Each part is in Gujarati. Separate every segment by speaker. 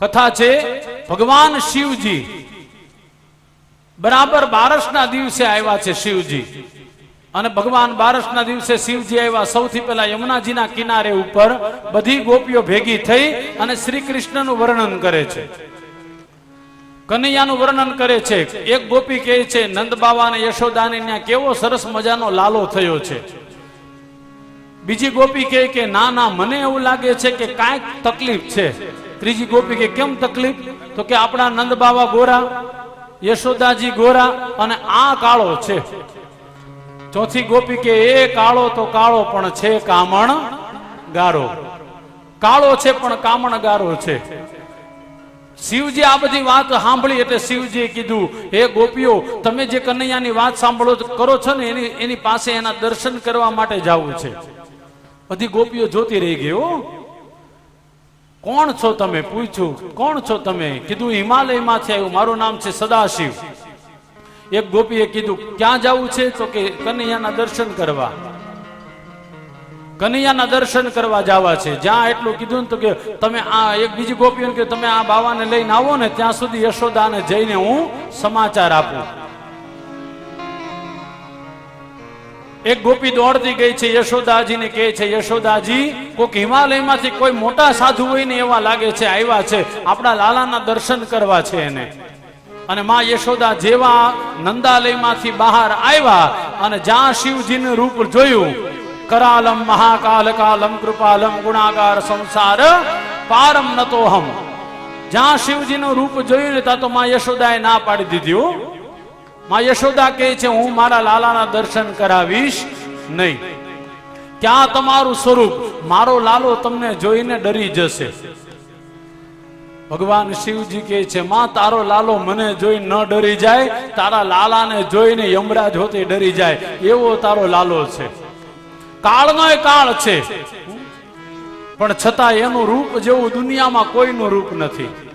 Speaker 1: કથા છે, ભગવાન શિવજી. બરાબર બારસના દિવસે આવ્યા છે શિવજી. અને ભગવાન બારસના દિવસે શિવજી આવ્યા સૌથી પહેલા યમુનાજીના કિનારે ઉપર બધી ગોપીઓ ભેગી થઈ અને શ્રી કૃષ્ણનું વર્ણન કરે છે. કનૈયાનું વર્ણન કરે છે. એક ગોપી કહે છે નંદ બાબા અને યશોદાને ત્યાં કેવો સરસ મજાનો લાલો થયો છે. બીજી ગોપી કહે કે, ના ના, મને એવું લાગે છે કે કાંઈક તકલીફ છે. ત્રીજી ગોપી કે કેમ તકલીફ? તો કે, આપણા નંદ બાબા ગોરા, યશોદાજી ગોરા અને આ કાળો છે. ચોથી ગોપી કે એ કાળો તો કાળો પણ છે કામણ ગારો. કાળો છે પણ કામણ ગારો છે. શિવજી આ બધી વાત સાંભળી એટલે શિવજીએ કીધું, હે ગોપીઓ, તમે જે કનૈયાની વાત સાંભળો કરો છો ને, એની એની પાસે એના દર્શન કરવા માટે જવું છે. બધી ગોપીઓ જોતી રહી ગઈ, હો. કોણ છો તમે? પૂછ્યું કોણ છો તમે? કીધું હિમાલયમાંથી આવ્યું મારું નામ છે સદાશિવ. એક ગોપીએ કીધું, ક્યાં જવું છે? તો કે, કનૈયાના દર્શન કરવા. કનૈયાના દર્શન કરવા જવા છે. જ્યાં એટલું કીધું ને તો કે, તમે આ એક બીજી ગોપીઓને કે તમે આ બાવાને લઈને આવો ને, ત્યાં સુધી યશોદાને જઈને હું સમાચાર આપું. એક ગોપી દોડતી ગઈ છે, યશોદાજીને કહે છે, યશોદાજી કોઈક હિમાલયમાંથી કોઈ મોટા સાધુ હોય ને એવા લાગે છે, આવ્યા છે. આપણા લાલાના દર્શન કરવા છે એને. અને માં યશોદા જેવા નંદાલયમાંથી બહાર આવ્યા અને જ્યાં શિવજીનું રૂપ જોયું, કરાલમ, મહાકાલ, કાલમ, કૃપાલમ ગુણાગાર સંસાર, પારમ નતોહમ. જ્યાં શિવજીનું રૂપ જોયું ને ત્યાં તો માં યશોદાએ ના પાડી દીધી. માં યશોદા કહે છે, હું મારા લાલાના દર્શન કરાવીશ નહીં. ક્યાં તમારું સ્વરૂપ, મારો લાલો તમને જોઈને ડરી જશે. ભગવાન શિવજી કહે છે, માં, તારો લાલો મને જોઈ ન ડરી જાય, તારા લાલાને જોઈને યમરાજ હોતે ડરી જાય. એવો તારો લાલો છે. કાળનો કાળ છે. પણ છતાં એનું રૂપ જેવું દુનિયામાં કોઈનું રૂપ નથી.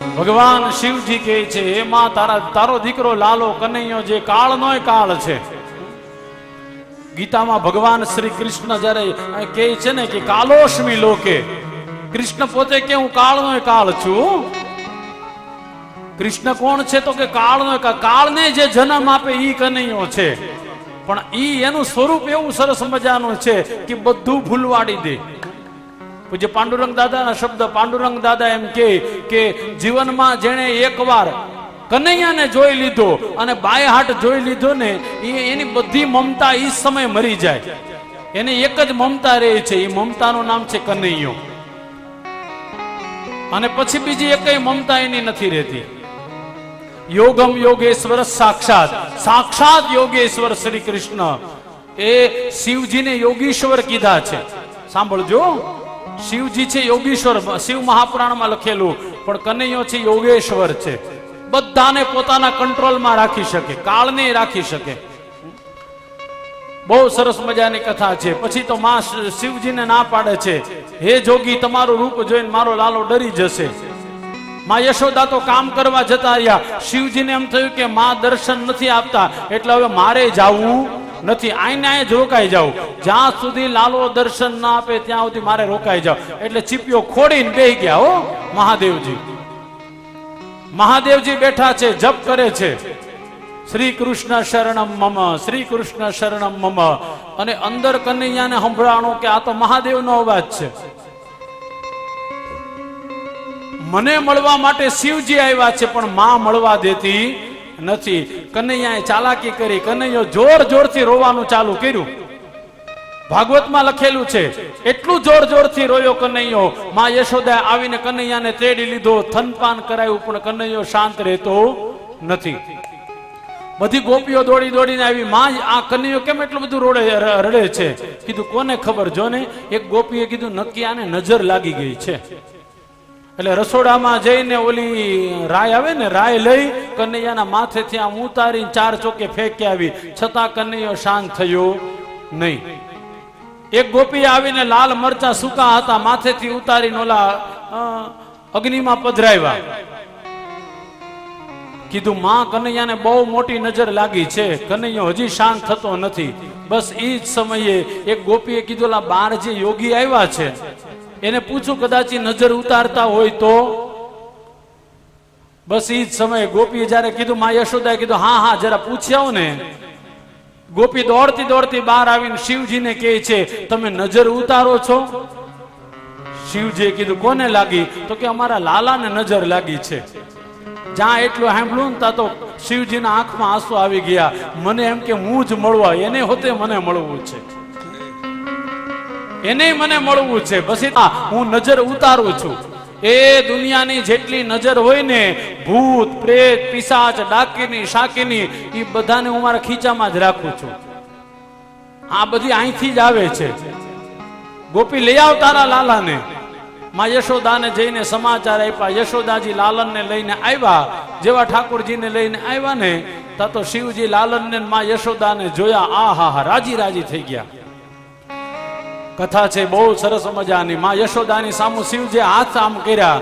Speaker 1: ભગવાન શિવજી કહે છે એમાં તારા તારો દીકરો લાલો કનૈયો જે કાળનો કાળ છે. ગીતામાં ભગવાન શ્રી કૃષ્ણ જ્યારે કહે છે ને કે કાલોશ્મી લોકે, કૃષ્ણ પોતે કે હું કાળનો કાળ છું? કૃષ્ણ કોણ છે તો કે કાળનો કાળ કાળને જે જન્મ આપે ઈ કનૈયો છે. પણ ઈ એનું સ્વરૂપ એવું સરસ મજાનું છે કે બધું ભૂલવાડી દે. પૂજ્ય પાંડુરંગ દાદાના શબ્દ, પાંડુરંગ દાદા એમ કે કે જીવનમાં જેણે એકવાર કનૈયાને જોઈ લીધો અને બાય જોઈ લીધો ને, એ એની બધી મમતા એ સમય મરી જાય. એને એક જ મમતા રહે છે એ મમતાનું નામ છે કનૈયો. અને પછી બીજી એકય મમતા એની નથી રહેતી. યોગમ યોગેશ્વર સાક્ષાત સાક્ષાત યોગેશ્વર શ્રી કૃષ્ણ. એ શિવજીને યોગીશ્વર કીધા છે. સાંભળજો. શિવજી છે યોગીશ્વર, શિવ મહાપુરાણમાં લખેલું, પણ કનૈયો છે યોગેશ્વર છે. બધાને પોતાના કંટ્રોલમાં રાખી શકે, કાળને રાખી શકે. બહુ સરસ મજાની કથા છે. પછી તો માં શિવજીને ના પાડે છે. હે જોગી, તમારું રૂપ જોઈને મારો લાલો ડરી જશે. માં યશોદા તો કામ કરવા જતા રહ્યા. શિવજીને એમ થયું કે માં દર્શન નથી આપતા, એટલે હવે મારે જાવું. નથી, આઈને જ રોકાઈ જાવ જ્યાં સુધી લાલો દર્શન ના આપે, ત્યાં સુધી મારે રોકાઈ જાવ એટલે ચીપિયો ખોડીને બે ગયા હો, મહાદેવજી. મહાદેવજી બેઠા છે, જપ કરે છે. શ્રી કૃષ્ણ શરણમ મમ, શ્રી કૃષ્ણ શરણમ મમ. અને અંદર કનૈયાને સંભળાણો કે આ તો મહાદેવનો અવાજ છે. મને મળવા માટે શિવજી આવ્યા છે, પણ માં મળવા દેતી નથી. કનૈયાએ ચાલાકી કરી, કનૈયો જોર જોરથી રોવાનું ચાલુ કર્યું. ભાગવતમાં લખેલું છે, એટલું જોર જોરથી રોયો કનૈયો, માં યશોદા આવીને કનૈયાને તેડી લીધો, થનપાન કરાયું, પણ કનૈયો શાંત રહેતો નથી. બધી ગોપીઓ દોડી દોડીને આવી, માં, આ કનૈયો કેમ એટલું બધું રોડે રડે છે? કીધું, કોને ખબર જો ને એક ગોપીએ કીધું, નક્કી આને નજર લાગી ગઈ છે. એટલે રસોડામાં જઈને ઓલી રાય આવે ને, રાય લઈ કનૈયાના માથેથી આમ ઉતારીને ચાર ચોકે ફેંકી આવી. છતાં કનૈયો શાંત થયો નહીં. એક ગોપી આવીને લાલ મરચા સૂકા હતા, માથેથી ઉતારીને ઓલા અગ્નિમાં પધરાવ્યા. કીધું, માં, કનૈયાને બહુ મોટી નજર લાગી છે. કનૈયો હજી શાંત થતો નથી. બસ એ જ સમયે એક ગોપીએ કીધું "લા બાર જે યોગી આવ્યા છે. એને પૂછું કદાચ નજર ઉતારતા હોય તો? બસ એ જ સમયે ગોપીએ જ્યારે કીધું, મા યશોદાએ કીધું, હા હા, જરા પૂછી આવો ને. ગોપી દોડતી દોડતી બહાર આવીને શિવજીને કહે છે, તમે નજર ઉતારો છો? શિવજીએ કીધું, કોને લાગી? તો કે, અમારા લાલાને નજર લાગી છે. જ્યાં એટલું સાંભળ્યું ને ત્યાં તો શિવજીના આંખમાં આંસુ આવી ગયા. મને એમ કે હું જ મળવા, એને હોતે મને મળવું છે. એને મને મળવું છે. બસ હા, નજર ઉતારું છું. એ દુનિયાની જેટલી નજર હોય ને ભૂત પ્રેત પિશાચ ડાકીની શાકીની એ બધાને હું મારા ખીચામાં જ રાખું છું. આ બધી અહીંથી જ આવે છે. ગોપી લઈ આવ તારા લાલાને. માં યશોદાને જઈને સમાચાર આપ્યા. યશોદાજી લાલનને લઈને આવ્યા. જેવા ઠાકોરજીને લઈને આવ્યા ને તા તો શિવજી લાલનને માં યશોદાને જોયા. આ હા રાજી રાજી થઈ ગયા. કથા છે, બહુ સરસ મજાની. માં યશોદાની સામુ શિવજી હાથ આમ કર્યા.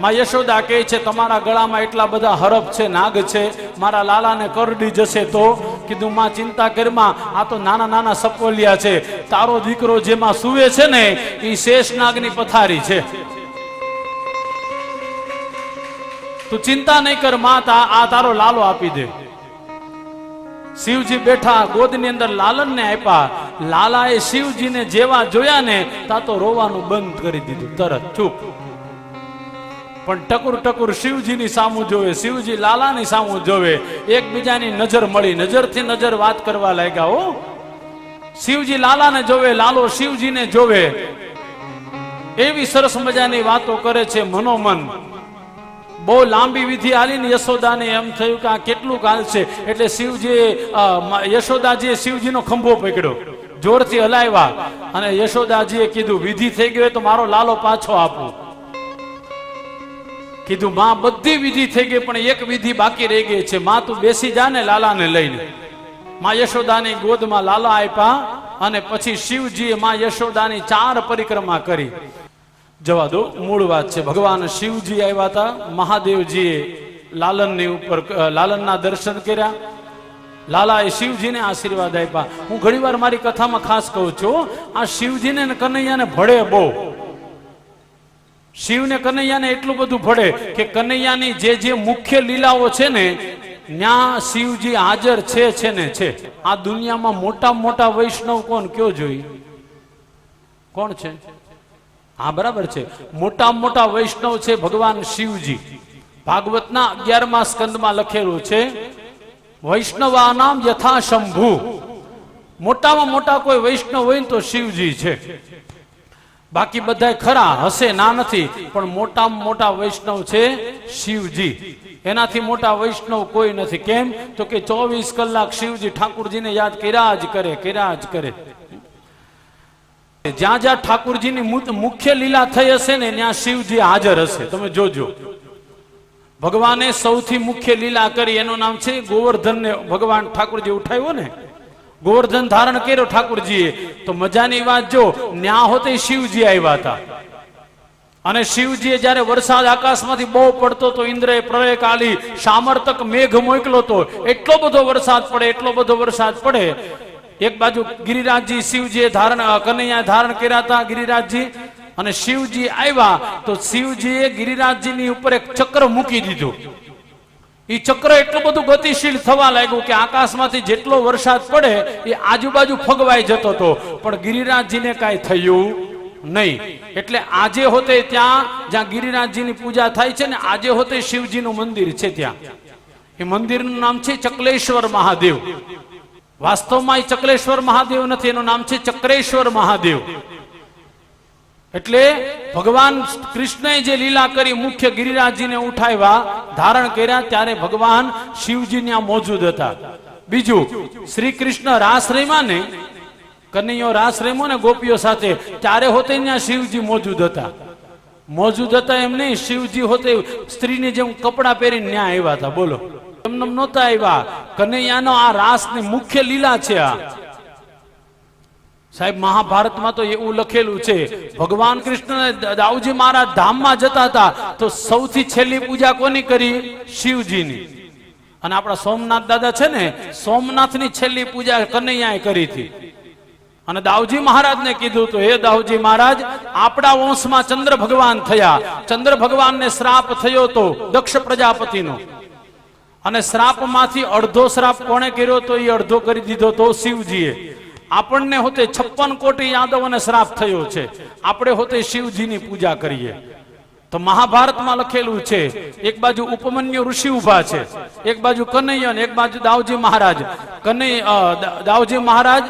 Speaker 1: માં યશોદા કહે છે, તમારા ગળામાં એટલા બધા હરફ છે, નાગ છે, મારા લાલાને કરડી જશે તો? કીધું, માં, ચિંતા કરમાં આ તો નાના નાના સપોલિયા છે. તારો દીકરો જેમાં સુવે છે ને એ શેષ નાગની પથારી છે. તું ચિંતા નહીં કર, માં આ તારો લાલો આપી દે. શિવજી બેઠા ગોદની અંદર લાલનને આપ્યા. લાલાએ શિવજીને જેવા જોયા ને તા તો રોવાનું બંધ કરી દીધું. તરત ચૂપ. પણ ટકુર ટકુર શિવજીની સામુ જોવે, શિવજી લાલાની સામુ જોવે. એકબીજાની નજર મળી, નજરથી નજર વાત કરવા લાગ્યા, હો, શિવજી લાલાને જોવે, લાલો શિવજીને જોવે. એવી સરસ મજાની વાતો કરે છે મનોમન. બહુ લાંબી વિધિ આલીને યશોદાને એમ થયું કે આ કેટલું કાલ છે. એટલે શિવજીએ યશોદાજીએ શિવજીનો ખંભો પકડ્યો. જોરથી હલાવ્યા અને યશોદાજીએ કીધું, વિધિ થઈ ગયો તો મારો લાલો પાછો આપો. કીધું, માં, બધી વિધિ થઈ ગઈ, પણ એક વિધિ બાકી રહી ગઈ છે. માં, તું બેસી જા ને લાલાને લઈને. માં, યશોદાની ગોદમાં લાલા આપ્યા અને પછી શિવજીએ માં, યશોદાની ચાર પરિક્રમા કરી. જવા દો, મૂળ વાત છે. ભગવાન શિવજી આવ્યા હતા મહાદેવજીએ લાલનની ઉપર લાલનના દર્શન કર્યા. લાલાએ શિવજીને આશીર્વાદ આપ્યા. હું ઘણીવાર મારી કથામાં ખાસ કહું છું, આ શિવજીને કનૈયાને ભળે બહુ. શિવને કનૈયાને એટલું બધું ભળે કે કનૈયાની જે જે મુખ્ય લીલાઓ છે ને ત્યાં શિવજી હાજર છે છે ને, છે. આ દુનિયામાં મોટા મોટા વૈષ્ણવ કોણ કયો જોઈ? કોણ છે? હા, બરાબર છે. મોટા મોટા વૈષ્ણવ છે ભગવાન શિવજી. ભાગવતના અગિયારમા સ્કંદમાં લખેલું છે વૈષ્ણવા નામ યથા શંભુ. મોટામાં મોટા કોઈ વૈષ્ણવ હોય ને તો શિવજી છે. બાકી બધા ખરા, હશે ના નથી, પણ મોટામાં મોટા વૈષ્ણવ છે શિવજી. એનાથી મોટા વૈષ્ણવ કોઈ નથી. કેમ? તો કે ચોવીસ કલાક શિવજી ઠાકુરજીને યાદ કર્યા જ કરે, કર્યા જ કરે. જ્યાં જ્યાં ઠાકુરજીની મુખ્ય લીલા થઈ હશે ને, ત્યાં શિવજી હાજર હશે. તમે જોજો. ભગવાને સૌથી મુખ્ય લીલા કરી, એનું નામ છે ગોવર્ધન ને ભગવાન ઠાકોરજી ઉઠાવ્યો ને? ગોવર્ધન ધારણ કર્યો ઠાકુરજીએ. તો મજાની વાત જો, ન્યા હોતે શિવજી આવ્યા હતા. અને શિવજીએ જ્યારે વરસાદ આકાશમાંથી બહુ પડતો તો ઇન્દ્રએ પ્રલય કાલી, સામર્થક મેઘ મોકલો તો એટલો બધો વરસાદ પડે, એટલો બધો વરસાદ પડે. એક બાજુ ગિરિરાજજી શિવજીએ ધારણ કનૈયા ધારણ કર્યા હતા ગિરિરાજજી. અને શિવજી આવ્યા તો શિવજીએ ગિરિરાજજીની ઉપર એક ચક્ર મૂકી દીધું. એ ચક્ર એટલું બધું ગતિશીલ થવા લાગ્યું કે આકાશમાંથી જેટલો વરસાદ પડે, એ આજુબાજુ ફગવાઈ જતો હતો. પણ ગિરિરાજજીને કાંઈ થયું નહીં. એટલે આજે હોતે ત્યાં, જ્યાં ગિરિરાજજીની પૂજા થાય છે ને, આજે હોતે શિવજીનું મંદિર છે ત્યાં. એ મંદિરનું નામ છે ચકલેશ્વર મહાદેવ. વાસ્તવમાં એ ચકલેશ્વર મહાદેવ નથી, એનું નામ છે ચક્રેશ્વર મહાદેવ. એટલે ભગવાન કૃષ્ણએ જે લીલા કરી મુખ્ય ગિરિરાજજીને ઉઠાવ્યા, ધારણ કર્યા, ત્યારે ભગવાન શિવજી ત્યાં મોજૂદ હતા. બીજું શ્રી કૃષ્ણ રાસ રેમાં ને, કનૈયો રાસ રેમો ને ગોપીઓ સાથે, ત્યારે હોતે ત્યાં શિવજી મોજૂદ હતા. મોજૂદ હતા એમ નહીં, શિવજી હોતે સ્ત્રીની જેમ કપડાં પહેરીને ત્યાં આવ્યા હતા. બોલો. એમને નહોતા આવ્યા. કનૈયાનો આ રાસની મુખ્ય લીલા છે આ. સાહેબ, મહાભારતમાં તો એવું લખેલું છે, ભગવાન કૃષ્ણ દાઉજી મહારાજ ધામમાં જતા હતા, તો સૌથી છેલ્લી પૂજા કોની કરી? શિવજીની. અને આપણા સોમનાથ દાદા છે ને, સોમનાથની છેલ્લી પૂજા કનૈયાએ કરી હતી. અને દાવજી મહારાજને કીધું તો, હે દાવજી મહારાજ, આપણા વંશમાં ચંદ્ર ભગવાન થયા. ચંદ્ર ભગવાનને શ્રાપ થયો તો દક્ષ પ્રજાપતિનો. અને શ્રાપમાંથી અડધો શ્રાપ કોણે કર્યો તો એ અડધો કરી દીધો તો શિવજીએ. આપણને હોતે છપ્પન કોટી યાદવોને શ્રાપ થયો છે. આપણે હોતે શિવજીની પૂજા કરીએ. તો મહાભારતમાં લખેલું છે, એક બાજુ ઉપમન્યુ ઋષિ ઊભા છે, એક બાજુ કનૈયન એક બાજુ દાવજી મહારાજ. કનૈય દાવજી મહારાજ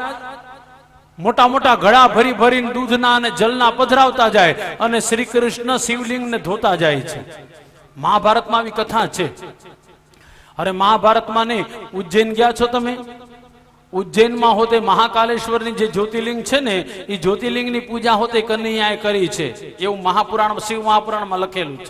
Speaker 1: મોટા મોટા ઘડા ભરી ભરીને દૂધના અને જલના પધરાવતા જાય અને શ્રી કૃષ્ણ શિવલિંગને ધોતા જાય છે. મહાભારતમાં આવી કથા છે. અરે મહાભારતમાં નહીં, ઉજ્જૈન ગયા છો તમે? ઉજ્જૈનમાં હોતે મહાકાલેશ્વરની જે જ્યોતિર્લિંગ છે ને, એ જ્યોતિર્લિંગની પૂજા હોતે કનૈયાએ કરી છે. એવું મહાપુરાણ શિવ મહાપુરાણમાં લખેલું છે.